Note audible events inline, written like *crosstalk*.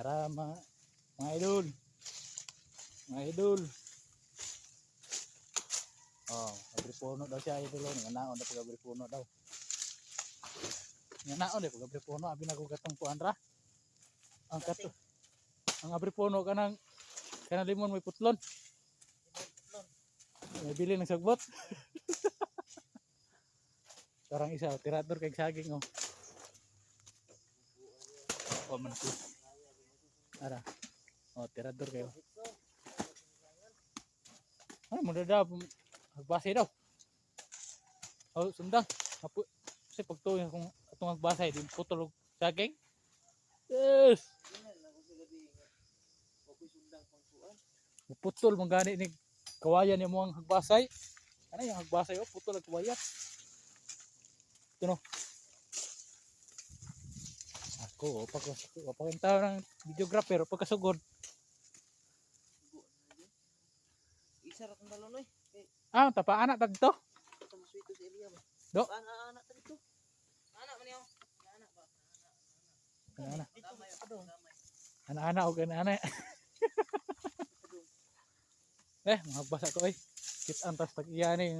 Para ma mga idol. Mga idol. Oh, agripuno daw siya idol. oh. Nga naon na pag agripuno daw. Nga naon eh pag agripuno. Abi na ko katong kuan ra. Ang kato. Ang agripuno kanang kanang limon may putlon. May bili ng sagbot. *laughs* Parang isa, tirador kay saging oh. Oh, man. Ara. Oh, tirador kayo. Ano mo daw magbasay daw. Oh, sundang. Apo kasi pagtuyo kung atong magbasay din putol saging. Yes. Putol mong gani ni kawayan ni mo ang hagbasay. Ano yung hagbasay oh, putol ang kawayan. Ito no. Ako, pag pakintaw ng videographer, pagkasugod. Isa ra kong dalonoy. Ah, tapa anak tag to. Do. Ana ana ta dito. Ana man yo. Ana ba. Ana ana. Dito may ano. Gamay. Ana ana og ana ana. eh, magbasa ko eh. Kit antas tag iya ni.